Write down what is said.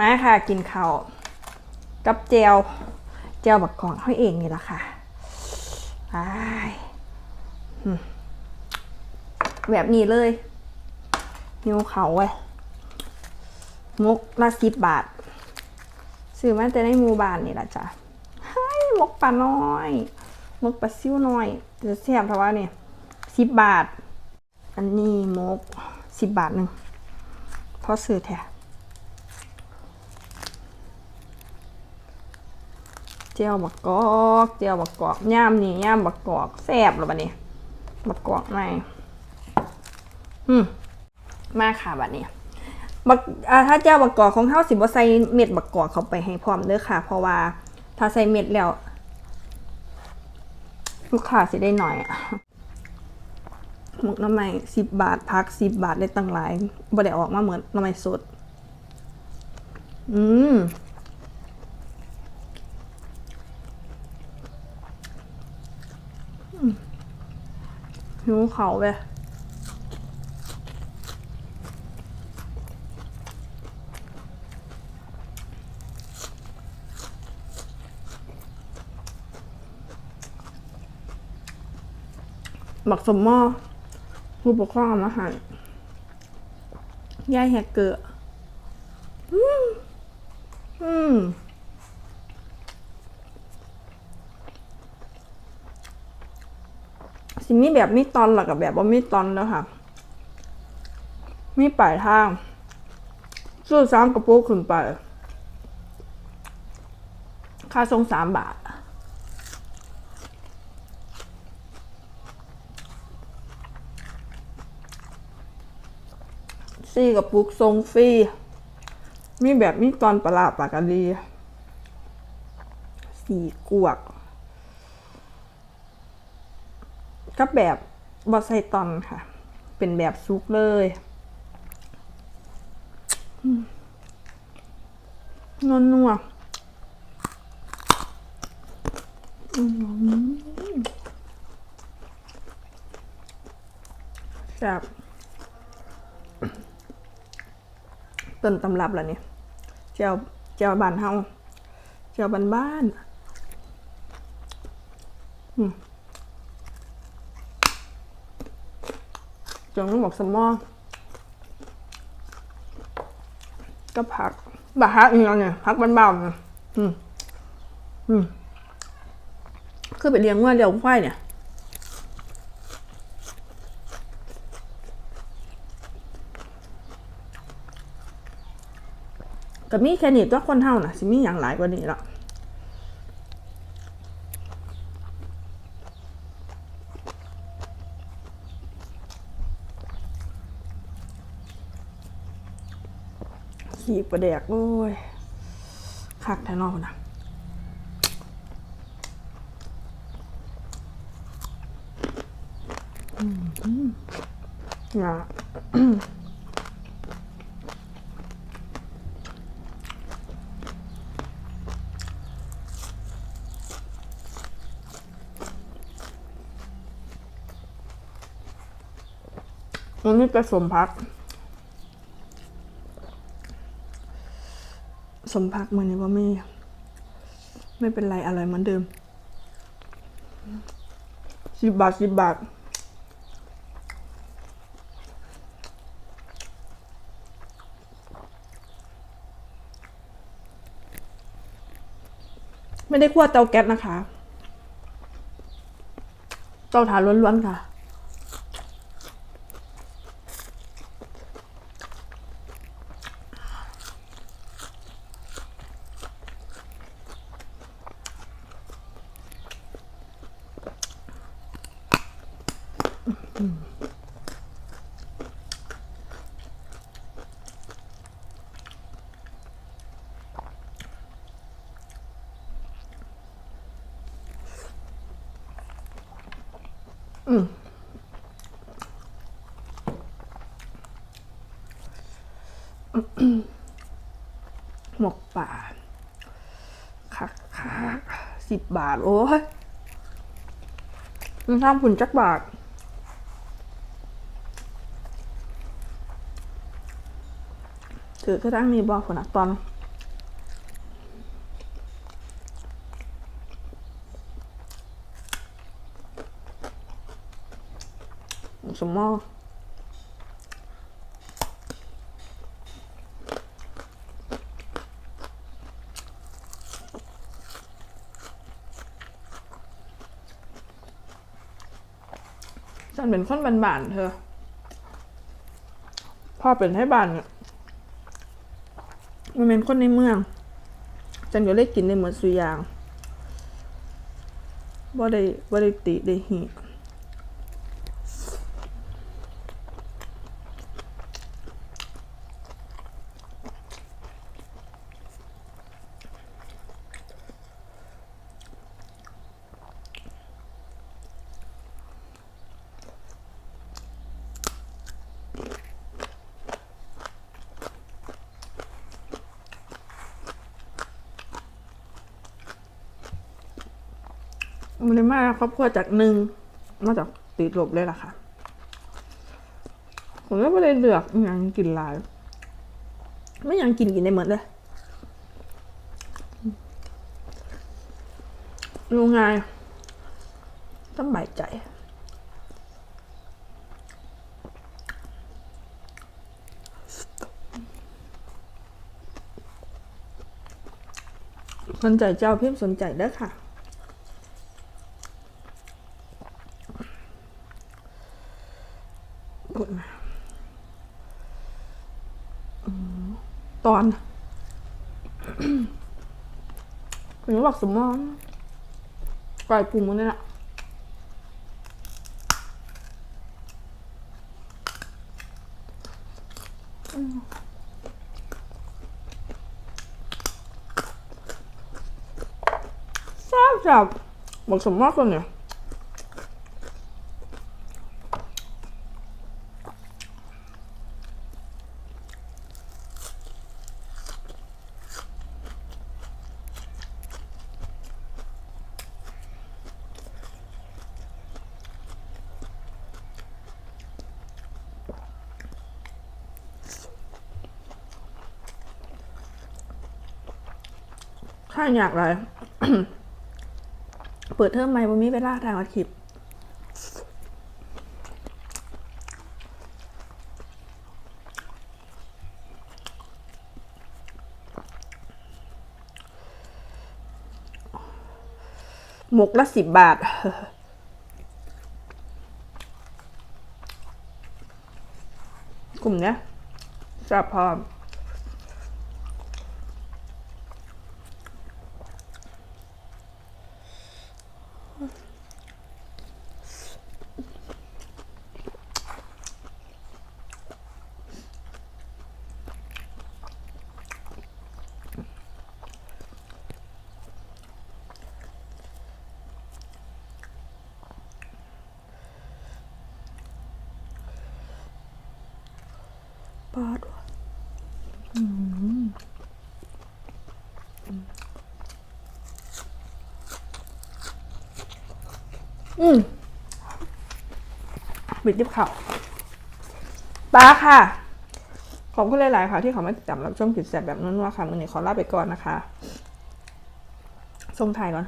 มาค่ะกินข้าวกับเจลเจลบักกองเขาเองนี่แหละค่ะไปแบบนี้เลยนิ้วเขาไว้ยมุกละสิบบาท ซื้อมาแต่ในมูบานนี่แหละจ้ะเฮ้ยมกปลาน้อยมกปลาซิ่วน้อย จะแซ่บเพราะว่านี่สิบบาท อันนี้มกสิบบาทหนึ่งพอซื้อแท้ เจียวบักกอกเจียวบักกอกย่ามนี่ย่ามบักกอกแซ่บหรอบัดนี้บักกอกในอืมมาค่ะบัดนี้บักถ้าเจ้าบักกอกของเฮาสิบ่ใส่เม็ดบักกอกเข้าไปให้พร้อมเด้อค่ะ เพราะว่าถ้าใส่เม็ดแล้วลูกค้าสิได้หน่อยอะหมกน้ำไม้สิบบาทพักสิบบาทได้ตั้งหลายบ่ได้ออกมาเหมือนน้ำไม้สด อืมอืม หิวเขาเว้ยบักสมมอผู้ปกครองอามาใหันยายแฮกเกอร์อืม อืม สิมีแบบมีตอนหลักกับแบบว่ามีตอนแล้วค่ะ มีปลายทางซื้อสามกระปุกขึ้นไป ค่าส่งสามบาทซี่กับปุกทรงฟรี มีแบบมีตอนประหลาดปากกาดี สี่กวก ก็แบบบอไซตอนค่ะ เป็นแบบซุกเลยนวลนัวๆแซ่บต้นตำรับแล้วเนี่ยเจียวเจียวบานเฮาเจียวบานบ้านอืม จังต้องบอกสมอก็ผักบะฮักอีกแล้วเนี่ยพักบ้านๆเนี่ยอืมอืมคือไปเลี้ยงว่าเลี้ยงควายเนี่ยก็มีแค่นี้ตัวคนเท่าน่ะสิมีอย่างหลายกว่านี้ละ ขีกประแดกโอ้ยคักแท้นอกนะอืมอะมันนี่ก็สมพัก สมพักมันนี่ว่าไม่ ไม่เป็นไรอะไรเหมือนเดิมสิบบาทสิบบาทไม่ได้คั่วเตาแก๊สนะคะ เตาถ่านล้วนๆค่ะ หมกป่าคักคักสิบบาท โอ้ยมันทำผุนจักบาท คือคือทั้งนี้บอกผลนะตอนสมมติฉันเป็นคนบานๆเธอพ่อเป็นให้บานเนี่ย มันเป็นคนในเมือง จันก็เลยกินในเหมือนสุอยางบ่ได้บ่ได้ติได้หี มันเลยมาครอบครัวจากหนึ่งมาจากติดลบเลยล่ะค่ะผมก็ไม่ได้เลือกอยังกินหลายไม่ยังกินกินได้หมดเลยรู้ไงายต้องใบายใจสนใจเจ้าพิมพ์สนใจเด้อค่ะ กดมาอืม ตอนคุณบอกสมองปล่อยปรุงมันนี่แหละอืมทราบจับบอกสมมากคนเนี่ย ข้าอยากไร เปิดเทอมใหม่บ่มีเวลาทางอาทิตย์หมกละสิบบาท กลุ่มเนี้ยจะพร้อมาด้วยอืมบิดดิบข่าวปลาค่ะ ขอบคุณหลาย ๆ ค่ะ ที่เขามาติดตามรับชมกิจแสบแบบนั้นว่าค่ะมือนี้ขอลาไปก่อนนะคะส่งถ่ายก่อน